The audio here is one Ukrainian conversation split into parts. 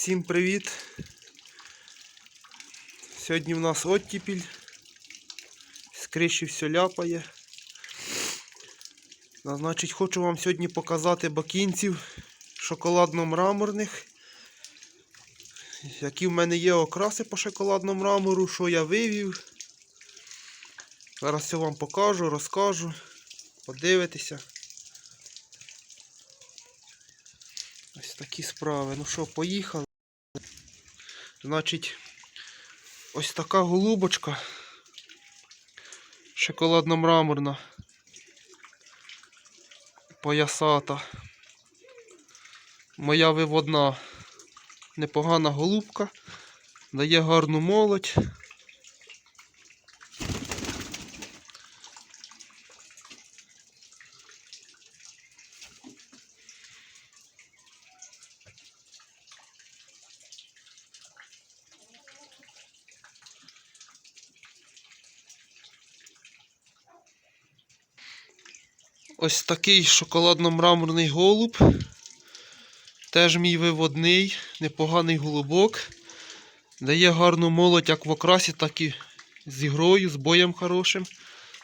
Всім привіт! Сьогодні в нас оттіпіль. З криші все ляпає. Значить, хочу вам сьогодні показати бакінців шоколадно-мраморних. Які в мене є окраси по шоколадному мрамору, що я вивів. Зараз все вам покажу, розкажу. Подивитися. Ось такі справи. Ну що, поїхали. Значить, ось така голубочка. Шоколадно-мраморна. Поясата. Моя виводна. Непогана голубка. Дає гарну молодь. Ось такий шоколадно-мраморний голуб. Теж мій виводний, непоганий голубок. Дає гарну молодь як в окрасі, так і з ігрою, з боєм хорошим.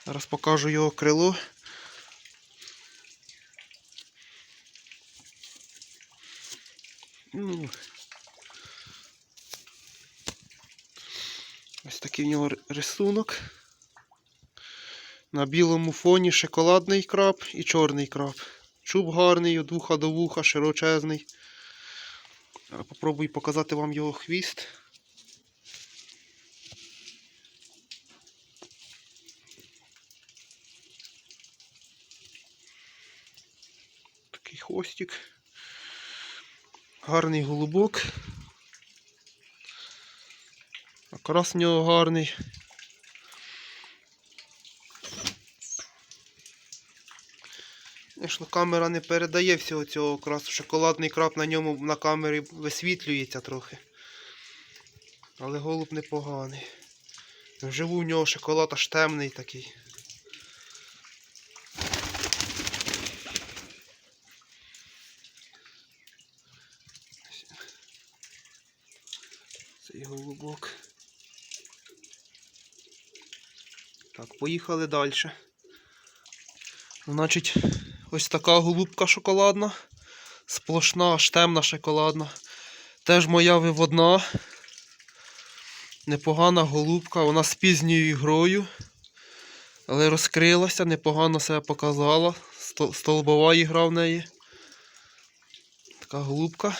Зараз покажу його крило. Ну. Ось такий в нього рисунок. На білому фоні шоколадний краб і чорний краб. Чуб гарний, від вуха до вуха, широчезний. Попробую показати вам його хвіст. Такий хвостик. Гарний голубок. Окрас в нього гарний. Звісно, камера не передає всього цього окрасу. Шоколадний краб на ньому на камері висвітлюється трохи. Але голуб непоганий. Вживу в нього шоколад аж темний такий. Цей голубок. Так, поїхали далі. Значить, ось така голубка шоколадна. Сплошна, аж темна шоколадна. Теж моя виводна. Непогана голубка, вона з пізньою грою. Але розкрилася, непогано себе показала. Столбова ігра в неї. Така голубка.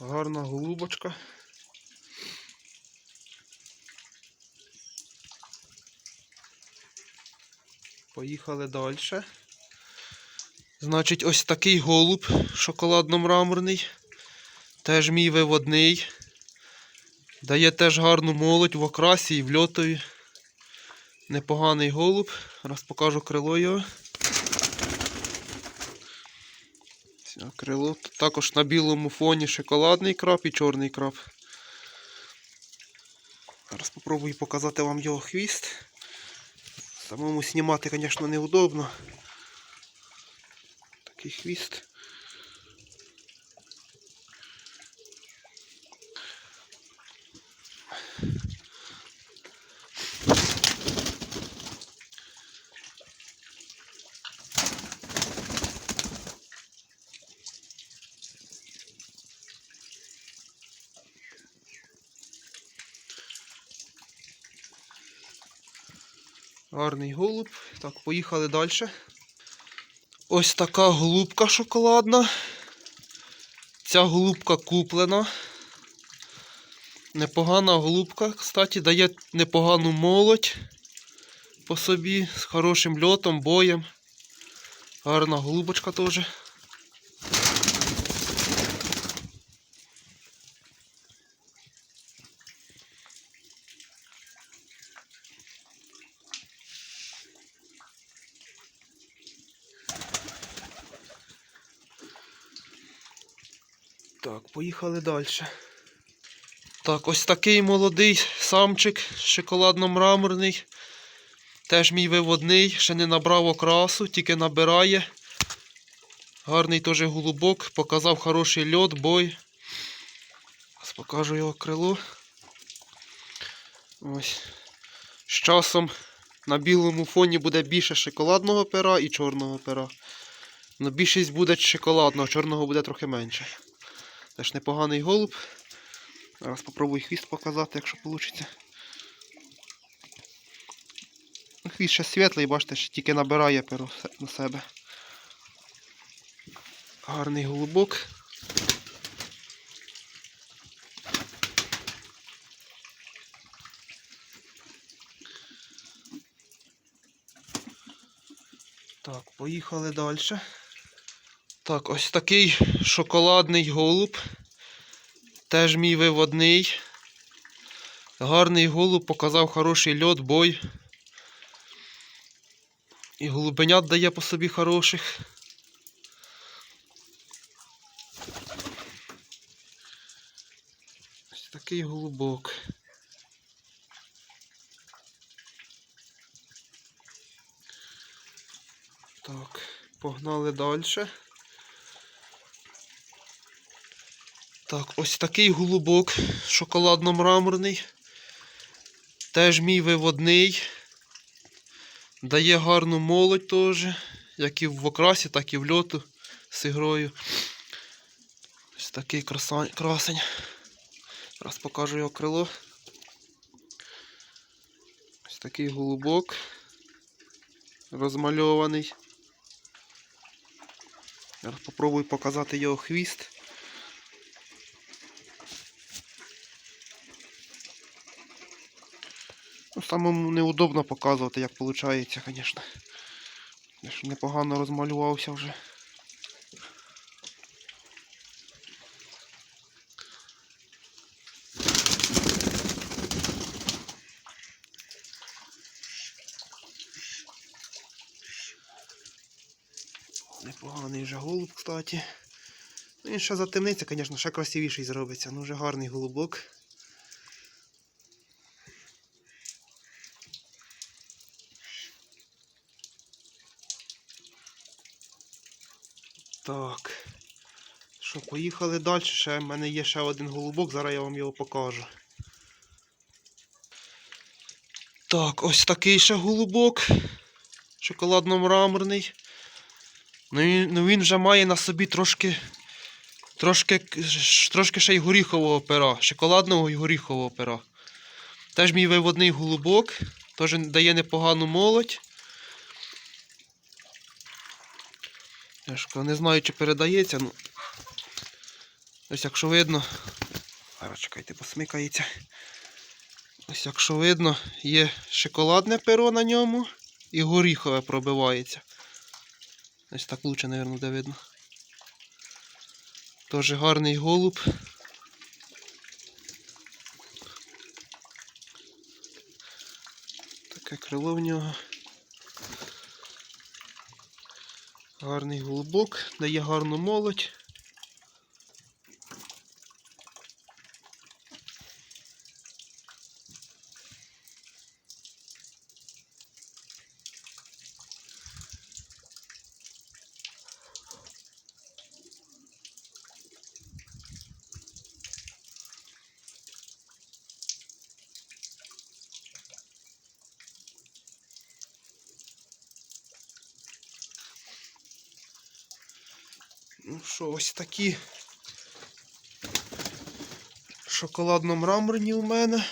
Гарна голубочка. Поїхали далі. Значить, ось такий голуб шоколадно-мраморний. Теж мій виводний. Дає теж гарну молодь в окрасі і в льотові. Непоганий голуб. Раз покажу крило його. Крило. Також на білому фоні шоколадний краб і чорний краб. Зараз спробую показати вам його хвіст. Самому знімати, звісно, неудобно. Такий хвіст. Гарний голуб. Так, поїхали далі. Ось така голубка шоколадна. Ця голубка куплена. Непогана голубка, кстати, дає непогану молодь по собі з хорошим льотом, боєм. Гарна голубочка теж. Так, поїхали далі. Так, ось такий молодий самчик шоколадно-мраморний. Теж мій виводний, ще не набрав окрасу, тільки набирає. Гарний теж голубок, показав хороший льот, бой. Зараз покажу його крило. Ось. З часом на білому фоні буде більше шоколадного пера і чорного пера. Ну, більшість буде шоколадного, чорного буде трохи менше. Теж непоганий голуб. Зараз попробую хвіст показати, якщо вийде. Ну, Хвіст ще світлий, бачите, ще тільки набирає перо на себе. Гарний голубок. Так, поїхали далі. Так, ось такий шоколадний голуб. Теж мій виводний. Гарний голуб, показав хороший льот, бой. І голубенят дає по собі хороших. Ось такий голубок. Так, погнали далі. Так, ось такий голубок шоколадно-мраморний. Теж мій виводний. Дає гарну молодь теж, як і в окрасі, так і в льоту з ігрою. Ось такий красень. Зараз покажу його крило. Ось такий голубок. Розмальований. Зараз попробую показати його хвіст. Самому неудобно показувати, як виходить, звісно. Я ж непогано розмалювався вже. Непоганий вже голуб, кстати. Ну, Він ще затемниться, звісно, ще красивіший зробиться. Ну вже гарний голубок. Так. Що, поїхали далі. Ще в мене є ще один голубок, зараз я вам його покажу. Так, ось такий ще голубок. Шоколадно-мраморний. Ну він, ну він вже має на собі трошки. Трошки, трошки ще й горіхового пера. Шоколадного і горіхового пера. Теж мій виводний голубок. Теж дає непогану молодь. Кажу, не знаю, чи передається. Ну, ось якщо видно. Зараз чекайте, посмикається. Ось якщо видно, є шоколадне перо на ньому і горіхове пробивається. Ось так лучше, мабуть, буде видно. Тоже гарний голуб. Таке крило в нього. Гарний голубок, дає гарну молодь. Ну що, ось такі шоколадно-мраморні у мене.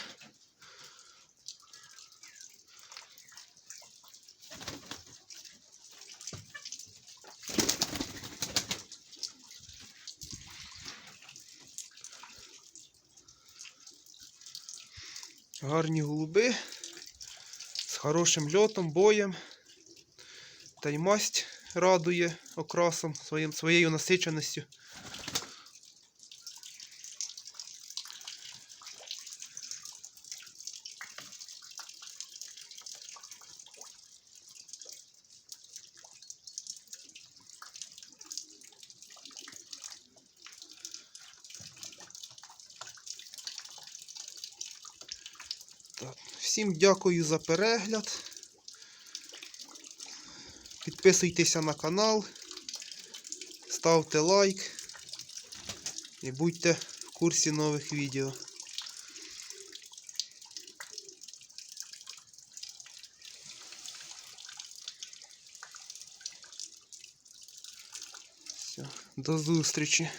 Гарні голуби з хорошим льотом, боєм. Та й масть радує окрасом своїм, своєю насиченістю. Всім дякую за перегляд. Підписуйтеся на канал, ставте лайк і будьте в курсі нових відео. Все, до зустрічі.